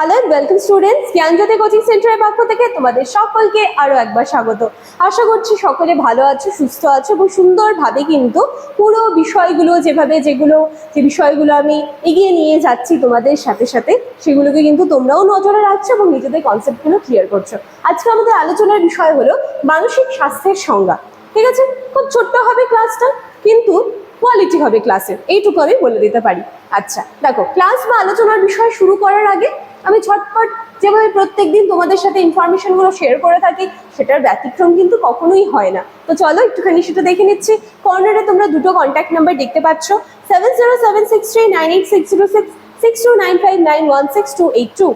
Hello welcome students Gyanjyoti coaching সেন্টারের পক্ষ থেকে তোমাদের সকলকে আরও একবার স্বাগত। আশা করছি সকলে ভালো আছো, সুস্থ আছো এবং সুন্দরভাবে কিন্তু পুরো বিষয়গুলো যেভাবে যেগুলো, যে বিষয়গুলো আমি এগিয়ে নিয়ে যাচ্ছি তোমাদের সাথে সাথে, সেগুলোকে কিন্তু তোমরাও নজরে রাখছো এবং নিজেদের কনসেপ্টগুলো ক্লিয়ার করছ। আজকে আমাদের আলোচনার বিষয় হলো মানসিক স্বাস্থ্যের সংজ্ঞা। ঠিক আছে? খুব ছোট্ট হবে ক্লাসটা কিন্তু কোয়ালিটি হবে ক্লাসের এইটুকু আমি বলে দিতে পারি। আচ্ছা দেখো ক্লাস বা আলোচনার বিষয় শুরু করার আগে আমি ছটপট যেভাবে প্রত্যেকদিন তোমাদের সাথে ইনফরমেশনগুলো শেয়ার করে থাকি, সেটার ব্যতিক্রম কিন্তু কখনোই হয় না। তো চলো, একটুখানি সেটা দেখে নিচ্ছি। কর্নারে তোমরা দুটো কন্ট্যাক্ট নাম্বার দেখতে পাচ্ছ। Seven zero seven six three nine eight six zero six six two nine five nine one six two eight two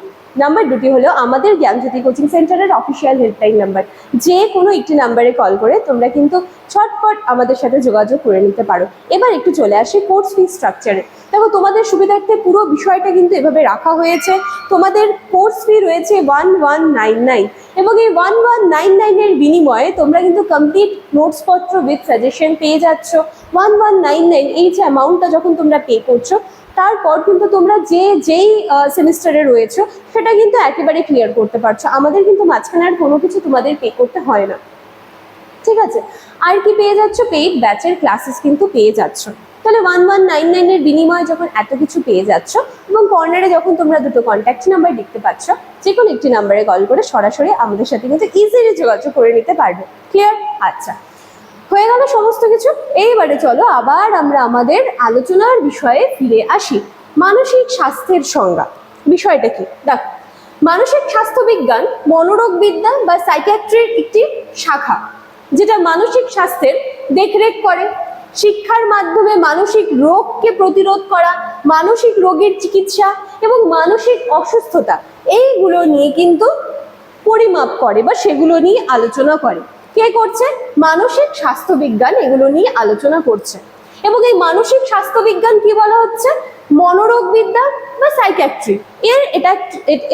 number দুটি হলো আমাদের জ্ঞানজ্যোতি কোচিং সেন্টারের অফিসিয়াল হেল্পলাইন নাম্বার যে কোনো একটি নাম্বারে কল করে তোমরা কিন্তু ছটপট আমাদের সাথে যোগাযোগ করে নিতে পারো। এবার একটু চলে আসি কোর্স ফি স্ট্রাকচারে দেখো, তোমাদের সুবিধার্থে পুরো বিষয়টা কিন্তু এভাবে রাখা হয়েছে। তোমাদের কোর্স ফি রয়েছে ওয়ান ওয়ান নাইন নাইন এবং এই ওয়ান ওয়ান নাইন নাইনের বিনিময়ে তোমরা কিন্তু কমপ্লিট নোটসপত্র উইথ সাজেশন পেয়ে যাচ্ছ। ওয়ান ওয়ান নাইন নাইন এই যে অ্যামাউন্টটা যখন তোমরা পে করছ তারপর কিন্তু তোমরা যে যেই সেমিস্টারে রয়েছো, সেটা কিন্তু একেবারে ক্লিয়ার করতে পারছ। আমাদের কিন্তু মাঝখানে আর কোনো কিছু তোমাদের পে করতে হয় না। ঠিক আছে? আর কি পেয়ে যাচ্ছ? পেইড ব্যাচের ক্লাসেস কিন্তু পেয়ে যাচ্ছ। তাহলে ওয়ান ওয়ান নাইন নাইনের বিনিময়ে যখন এত কিছু পেয়ে যাচ্ছ, এবং কর্নারে যখন তোমরা দুটো কন্ট্যাক্ট নাম্বার দেখতে পাচ্ছ যে কোনো একটি নাম্বারে কল করে সরাসরি আমাদের সাথে কিন্তু ইজিলি যোগাযোগ করে নিতে পারবে। ক্লিয়ার আচ্ছা। গেল সমস্ত কিছু। এইবারে চলো আবার আমরা আমাদের আলোচনার বিষয়ে ফিরে আসি। মানসিক স্বাস্থ্যের সংজ্ঞা। বিষয়টা কি? দেখো, মানসিক স্বাস্থ্য বিজ্ঞান মনোরোগ বিদ্যা বা সাইকিয়াট্রির একটি শাখা, যেটা মানসিক স্বাস্থ্যের দেখরেখ করে। শিক্ষার মাধ্যমে মানসিক রোগকে প্রতিরোধ করা, মানসিক রোগের চিকিৎসা এবং মানসিক অসুস্থতা, এইগুলো নিয়ে কিন্তু পরিমাপ করে বা সেগুলো নিয়ে আলোচনা করে। কে করছে? মানসিক স্বাস্থ্য বিজ্ঞান এগুলো নিয়ে আলোচনা করছে। এবং এই মানসিক স্বাস্থ্য বিজ্ঞান কি বলা হচ্ছে? মনোরোগ বিদ্যা বা সাইকিয়াট্রি এর এটা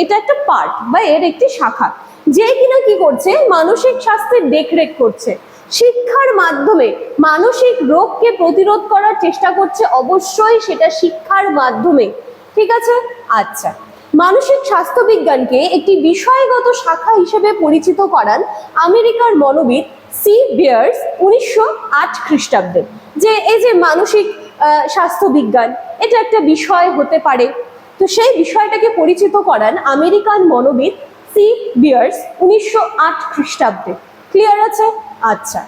এটা একটা পার্ট বা এর একটি শাখা। যে কিনা কি করছে? মানসিক স্বাস্থ্যের দেখরেখ করছে। শিক্ষার মাধ্যমে মানসিক রোগকে প্রতিরোধ করার চেষ্টা করছে অবশ্যই সেটা শিক্ষার মাধ্যমে। ঠিক আছে? আচ্ছা। মানসিক স্বাস্থ্য বিজ্ঞানকে একটি বিষয়গত শাখা হিসেবে পরিচিত করান আমেরিকার মনোবিদ সি বিয়ার্স উনিশশো আট খ্রিস্টাব্দে। যে এই যে মানসিক আহ, স্বাস্থ্য বিজ্ঞান এটা একটা বিষয় হতে পারে। তো সেই বিষয়টাকে পরিচিত করান আমেরিকান মনোবিদ সি বিয়ার্স উনিশশো আট খ্রিস্টাব্দে। ক্লিয়ার আছে? আচ্ছা।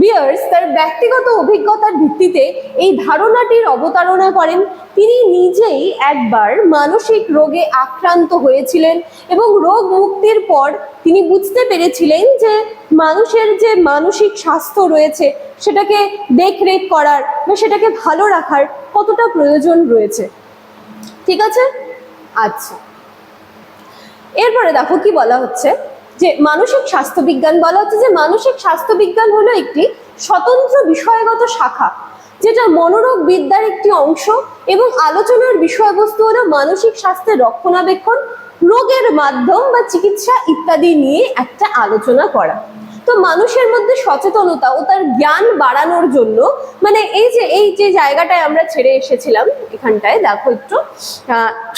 বিয়ার্স তার ব্যক্তিগত অভিজ্ঞতার ভিত্তিতে এই ধারণাটির অবতারণা করেন। তিনি নিজেই একবার মানসিক রোগে আক্রান্ত হয়েছিলেন এবং রোগ মুক্তির পর তিনি বুঝতে পেরেছিলেন যে মানুষের যে মানসিক স্বাস্থ্য রয়েছে, সেটাকে দেখরেখ করার বা সেটাকে ভালো রাখার কতটা প্রয়োজন রয়েছে। ঠিক আছে? আচ্ছা। এরপরে দেখো কি বলা হচ্ছে। যে মানসিক স্বাস্থ্য বিজ্ঞান বলা হচ্ছে যে মানসিক স্বাস্থ্য বিজ্ঞান হলো একটি স্বতন্ত্র বিষয়গত শাখা, যেটা মনোরোগ বিদ্যার একটি অংশ এবং আলোচনার বিষয়বস্তু হলো মানসিক স্বাস্থ্যের রক্ষণাবেক্ষণ, রোগের মাধ্যম বা চিকিৎসা ইত্যাদি নিয়ে একটা আলোচনা করা। তো মানুষের মধ্যে সচেতনতা ও তার জ্ঞান বাড়ানোর জন্য মানে এই যে এই যে জায়গাটায় আমরা ছেড়ে এসেছিলাম এখানটায়, দেখো একটু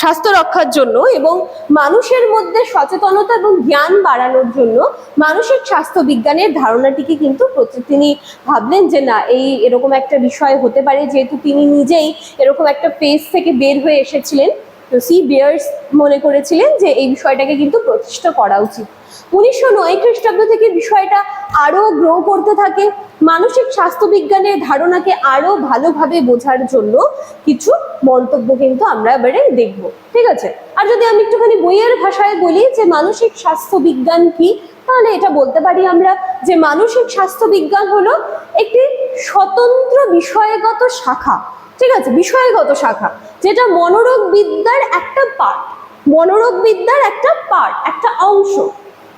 স্বাস্থ্য রক্ষার জন্য এবং মানুষের মধ্যে সচেতনতা এবং জ্ঞান বাড়ানোর জন্য মানসিক স্বাস্থ্য বিজ্ঞানের ধারণাটিকে কিন্তু তিনি ভাবলেন যে না, এই এরকম একটা বিষয় হতে পারে, যেহেতু তিনি নিজেই এরকম একটা ফেজ থেকে বের হয়ে এসেছিলেন। সি বিয়ার্স মনে করেছিলেন যে এই বিষয়টাকে কিন্তু প্রতিষ্ঠা করা উচিত। উনিশশো নয় খ্রিস্টাব্দ থেকে বিষয়টা আরও গ্রো করতে থাকে। মানসিক স্বাস্থ্য বিজ্ঞানের ধারণাকে আরও ভালোভাবে বোঝার জন্য কিছু মন্তব্য কিন্তু আমরা এবারে দেখব। ঠিক আছে? আর যদি আমি একটুখানি বইয়ের ভাষায় বলি যে মানসিক স্বাস্থ্য বিজ্ঞান কি, তাহলে এটা বলতে পারি আমরা যে মানসিক স্বাস্থ্য বিজ্ঞান হলো একটি স্বতন্ত্র বিষয়গত শাখা। ঠিক আছে, বিষয়গত শাখা, যেটা মনোরোগ বিদ্যার একটা পার্ট মনোরোগ বিদ্যার একটা পার্ট একটা অংশ,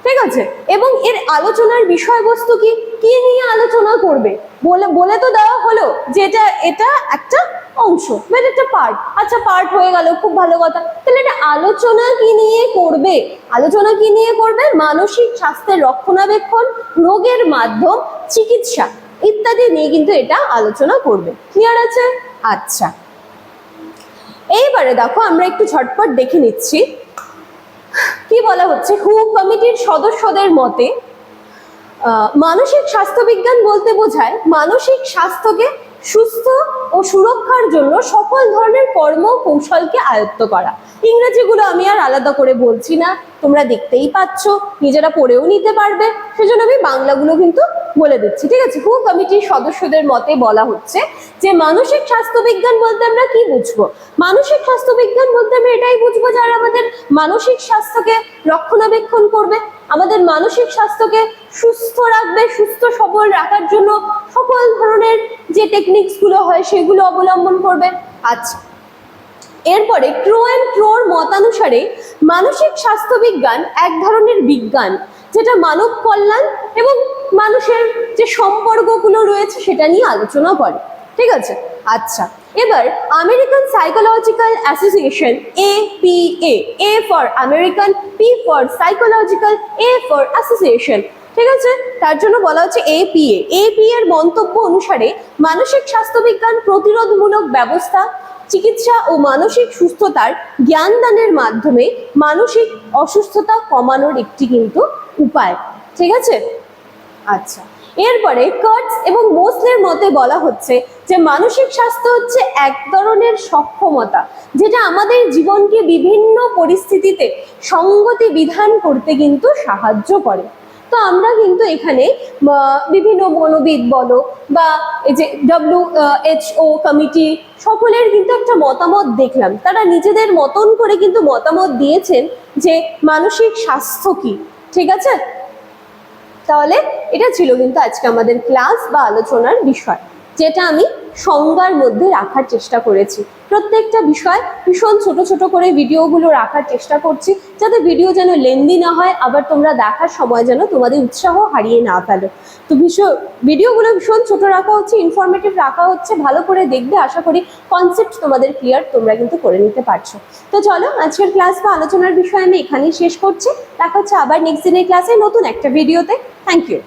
ঠিক আছে? এবং এর আলোচনার বিষয়বস্তু কি? কি নিয়ে আলোচনা করবে? বলে বলে তো দেওয়া হলো যে এটা এটা একটা অংশ মানে একটা পার্ট আচ্ছা পার্ট হয়ে গেল, খুব ভালো কথা। তাহলে এটা আলোচনা কি নিয়ে করবে? আলোচনা কি নিয়ে করবে? মানসিক স্বাস্থ্যের রক্ষণাবেক্ষণ, রোগের মাধ্যম, চিকিৎসা। ইত্যাদি নিয়ে কিন্তু এটা আলোচনা করবে। ক্লিয়ার আছে? আচ্ছা। এইবারে দেখো, আমরা একটু ঝটপট দেখে নিচ্ছি। কি বলা হচ্ছে? হু কমিটির সদস্যদের মতে মানসিক স্বাস্থ্যবিজ্ঞান বলতে বোঝায় মানসিক স্বাস্থ্যকে সুস্থ ও সুরক্ষার জন্য সকল ধরনের কর্ম কৌশলকে আয়ত্ত করা। ইংরেজিগুলো আমি আর আলাদা করে বলছি না। তোমরা দেখতেই পাচ্ছ, নিজেরা পড়েও নিতে পারবে। সেজন্য আমি বাংলাগুলো কিন্তু বলে দিচ্ছি। ঠিক আছে হু কমিটির সদস্যদের মতে বলা হচ্ছে যে, মানসিক স্বাস্থ্যবিজ্ঞান বলতে আমরা কি বুঝব? মানসিক স্বাস্থ্যবিজ্ঞান বলতে আমরা এটাই বুঝব যারা আমাদের মানসিক স্বাস্থ্যকে রক্ষণাবেক্ষণ করবে, আমাদের মানসিক স্বাস্থ্যকে সুস্থ রাখবে, সুস্থ সবল রাখার জন্য সকল ধরনের যে টেকনিক্সগুলো হয়, সেগুলো অবলম্বন করবে। আচ্ছা এরপরে ক্রো অ্যান্ড ক্রোর মতানুসারে মানসিক স্বাস্থ্যবিজ্ঞান এক ধরনের বিজ্ঞান, যেটা মানব কল্যাণ এবং মানুষের যে সম্পর্কগুলো রয়েছে সেটা নিয়ে আলোচনা করে। ঠিক আছে? আচ্ছা এবার American psychological association A P A A for American P for psychological A for association ঠিক আছে? তার জন্য বলা হচ্ছে এপিএ এপি এর মন্তব্য অনুসারে মানসিক স্বাস্থ্যবিজ্ঞান প্রতিরোধমূলক ব্যবস্থা চিকিৎসা ও মানসিক সুস্থতার জ্ঞানদানের মাধ্যমে মানসিক অসুস্থতা কমানোর একটি কিন্তু উপায়। ঠিক আছে? আচ্ছা। এরপরে কার্টস এবং মোসলের মতে বলা হচ্ছে যে, মানসিক স্বাস্থ্য হচ্ছে এক ধরনের সক্ষমতা, যেটা আমাদের জীবনকে বিভিন্ন পরিস্থিতিতে সঙ্গতি বিধান করতে কিন্তু সাহায্য করে। তো আমরা কিন্তু এখানে বিভিন্ন মনোবিদ বলো বা এই যে ডব্লিউ ও কমিটি, সকলের কিন্তু একটা মতামত দেখলাম। তারা নিজেদের মতন করে কিন্তু মতামত দিয়েছেন যে মানসিক স্বাস্থ্য কি, ঠিক আছে? তাহলে এটা ছিল কিন্তু আজকে আমাদের ক্লাস বা আলোচনার বিষয়। যেটা আমি সংজ্ঞার মধ্যে রাখার চেষ্টা করেছি। প্রত্যেকটা বিষয় ভীষণ ছোট ছোট করে ভিডিওগুলো রাখার চেষ্টা করছি, যাতে ভিডিও যেন লেন্দি না হয়, আবার তোমরা দেখার সময় যেন তোমাদের উৎসাহ হারিয়ে না ফেলো। তো ভীষণ, ভিডিওগুলো ভীষণ ছোট রাখা হচ্ছে ইনফরমেটিভ রাখা হচ্ছে, ভালো করে দেখবে, আশা করি কনসেপ্ট তোমাদের ক্লিয়ার তোমরা কিন্তু করে নিতে পারছ। তো চলো, আজকের ক্লাস বা আলোচনার বিষয় আমি এখানেই শেষ করছি। দেখা হচ্ছে আবার নেক্সট দিনের ক্লাসে নতুন একটা ভিডিওতে থ্যাংক ইউ